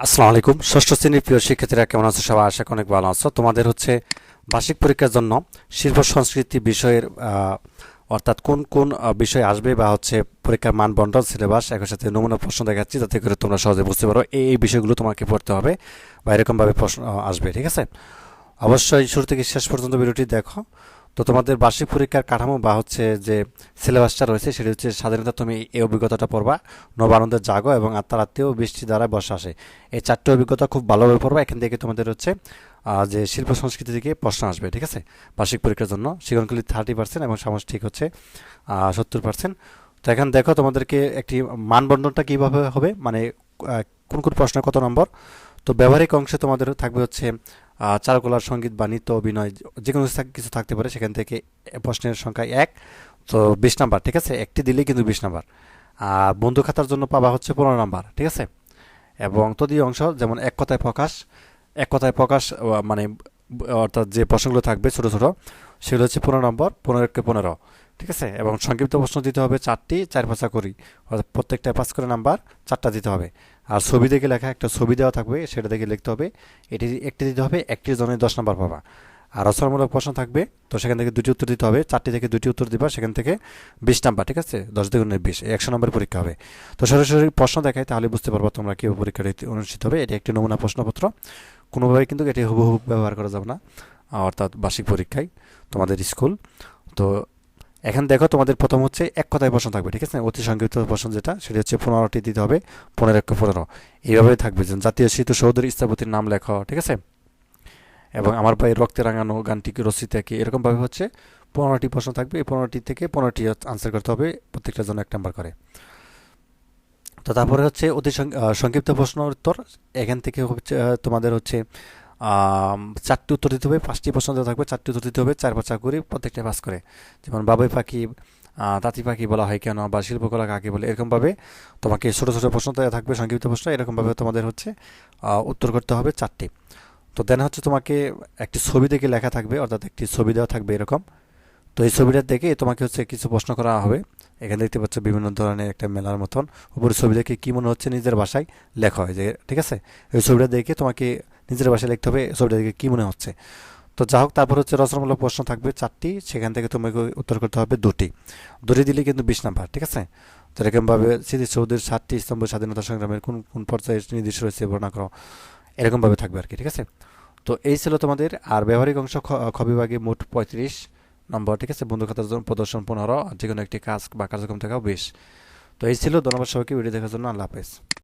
আসসালামু আলাইকুম। ষষ্ঠ শ্রেণির প্রিয় শিক্ষার্থীরা কেমন আছো? সবাই আশা অনেক ভালো আছো। তোমাদের হচ্ছে বার্ষিক পরীক্ষার জন্য শিল্প সংস্কৃতি বিষয়ের অর্থাৎ কোন কোন বিষয় আসবে বা হচ্ছে পরীক্ষার মান বন্টন, সিলেবাস, একই সাথে নমুনা প্রশ্ন দেখাচ্ছি যাতে করে তোমরা সহজে বুঝতে পারো। এই এই বিষয়গুলো তোমাকে পড়তে হবে বা এরকমভাবে প্রশ্ন আসবে, ঠিক আছে? অবশ্যই শুরু থেকে শেষ পর্যন্ত ভিডিওটি দেখো। তো তোমাদের বার্ষিক পরীক্ষার কাঠামো বা হচ্ছে যে সিলেবাসটা রয়েছে, সেটি হচ্ছে স্বাধীনতা তুমি এই অভিজ্ঞতাটা পড়বা, নবানন্দের জাগো এবং আত্মার আত্মীয় বৃষ্টি দ্বারা বসে আসে। এই চারটি অভিজ্ঞতা খুব ভালোভাবে পড়বা, এখান থেকে তোমাদের হচ্ছে যে শিল্প সংস্কৃতি থেকে প্রশ্ন আসবে, ঠিক আছে? বার্ষিক পরীক্ষার জন্য সৃজনশীল থার্টি পার্সেন্ট এবং সামষ্টিক হচ্ছে সত্তর পার্সেন্ট তো এখন দেখো তোমাদেরকে একটি মানবন্ধনটা কীভাবে হবে মানে কোন কোন প্রশ্নের কত নম্বর? তো ব্যবহারিক অংশে তোমাদের থাকবে হচ্ছে চারকলার সংগীত বা নৃত্য, অভিনয় যে কোনো কিছু থাকতে পারে, সেখান থেকে প্রশ্নের সংখ্যা এক, তো বিশ নাম্বার, ঠিক আছে? একটি দিলেই কিন্তু বিশ নাম্বার। আর বন্ধু খাতার জন্য পাবা হচ্ছে পনেরো নাম্বার, ঠিক আছে? এবং তদীয় অংশ, যেমন এক কথায় প্রকাশ, এক কথায় প্রকাশ মানে অর্থাৎ যে প্রশ্নগুলো থাকবে ছোট ছোট, সেগুলো হচ্ছে পনেরো নম্বর পনেরোকে পনেরো, ঠিক আছে? এবং সংক্ষিপ্ত প্রশ্ন দিতে হবে চারটি, চার পাঁচা করি। অর্থাৎ প্রত্যেকটা পাঁচ করে নাম্বার চারটা দিতে হবে। আর ছবি দেখে লেখা একটা ছবি দেওয়া থাকবে, সেটা দেখে লিখতে হবে। এটি একটি দিতে হবে একটির জন্য দশ নম্বর পাবা। আর রচনামূলক প্রশ্ন থাকবে, তো সেখান থেকে দুটি উত্তর দিতে হবে। চারটি থেকে দুটি উত্তর দিবা, সেখান থেকে বিশ নাম্বার, ঠিক আছে? দশ দ্বিগুণে বিশ একশো নম্বরের পরীক্ষা হবে। তো সরাসরি প্রশ্ন দেখায় তাহলে বুঝতে পারব তোমরা কীভাবে পরীক্ষাটি অনুষ্ঠিত হবে। এটি একটি নমুনা প্রশ্নপত্র। কোনোভাবে কিন্তু এটি হুবহু ব্যবহার করা যাবে না, অর্থাৎ বার্ষিক পরীক্ষায় তোমাদের স্কুল। তো এখন দেখো তোমাদের প্রথম হচ্ছে এক কথায় প্রশ্ন থাকবে, ঠিক আছে? অতি সংক্ষিপ্ত প্রশ্ন যেটা, সেটা হচ্ছে পনেরোটি দিতে হবে, পনেরো এক পনেরো। এইভাবে থাকবে। যে জাতীয় স্মৃতিসৌধের স্থপতির নাম লেখো, ঠিক আছে? এবং আমার ভাই রক্তে রাঙানো গানটি কি রচিতা কি এরকমভাবে হচ্ছে পনেরোটি প্রশ্ন থাকবে, এই পনেরোটি থেকে পনেরোটি আনসার করতে হবে, প্রত্যেকটা জন্য এক নাম্বার করে। তো তারপরে হচ্ছে অতি সংক্ষিপ্ত প্রশ্ন উত্তর। এখান থেকে হচ্ছে তোমাদের হচ্ছে চারটি উত্তর দিতে হবে, পাঁচটি প্রশ্ন থাকবে, চারটি উত্তর দিতে হবে, চার পাঁচ করে প্রত্যেকটা পাস করে। যেমন বাবুই পাখি তাঁতি পাখি বলা হয় কেন বা শিল্পকলা কাকে বলে এরকমভাবে তোমাকে ছোটো ছোটো প্রশ্ন দেওয়া থাকবে, সংক্ষিপ্ত প্রশ্ন, এরকমভাবে তোমাদের হচ্ছে উত্তর করতে হবে চারটি। তো দেন হচ্ছে তোমাকে একটি ছবি দেখে লেখা থাকবে, অর্থাৎ একটি ছবি দেওয়া থাকবে এরকম। তো এই ছবিটা দেখে তোমাকে হচ্ছে কিছু প্রশ্ন করা হবে। এখানে দেখতে পাচ্ছ বিভিন্ন ধরনের একটা মেলার মতন। উপরে ছবি দেখে কী মনে হচ্ছে নিজের ভাষায় লেখা হয় যে, ঠিক আছে? এই ছবিটা দেখে তোমাকে নিজের ভাষায় লিখতে হবে ছবিটা দেখে কী মনে হচ্ছে? তো যা হোক, তারপর হচ্ছে রচনামূলক প্রশ্ন থাকবে চারটি। সেখান থেকে তোমাকে উত্তর করতে হবে দুটি। দুটি দিলে কিন্তু বিশ নাম্বার, ঠিক আছে? তো এরকমভাবে স্মৃতি সৌধের সাতটি স্তম্ভ স্বাধীনতা সংগ্রামের কোন কোন পর্যায়ে নির্দিষ্ট রয়েছে বর্ণনা করো। এরকমভাবে থাকবে আর কি, ঠিক আছে? তো এই ছিল তোমাদের আর ব্যবহারিক অংশ খ বিভাগে মোট পঁয়ত্রিশ। নম্বর, ঠিক আছে? বন্ধু খাতার জন্য প্রদর্শন পনেরো, আর যে কোনো একটি কাজ বা কার্যক্রম থাকাও বেশ। তো এই ছিল ধন্যবাদ সবাইকে, ভিডিও দেখার জন্য আল্লাহ হাফেজ।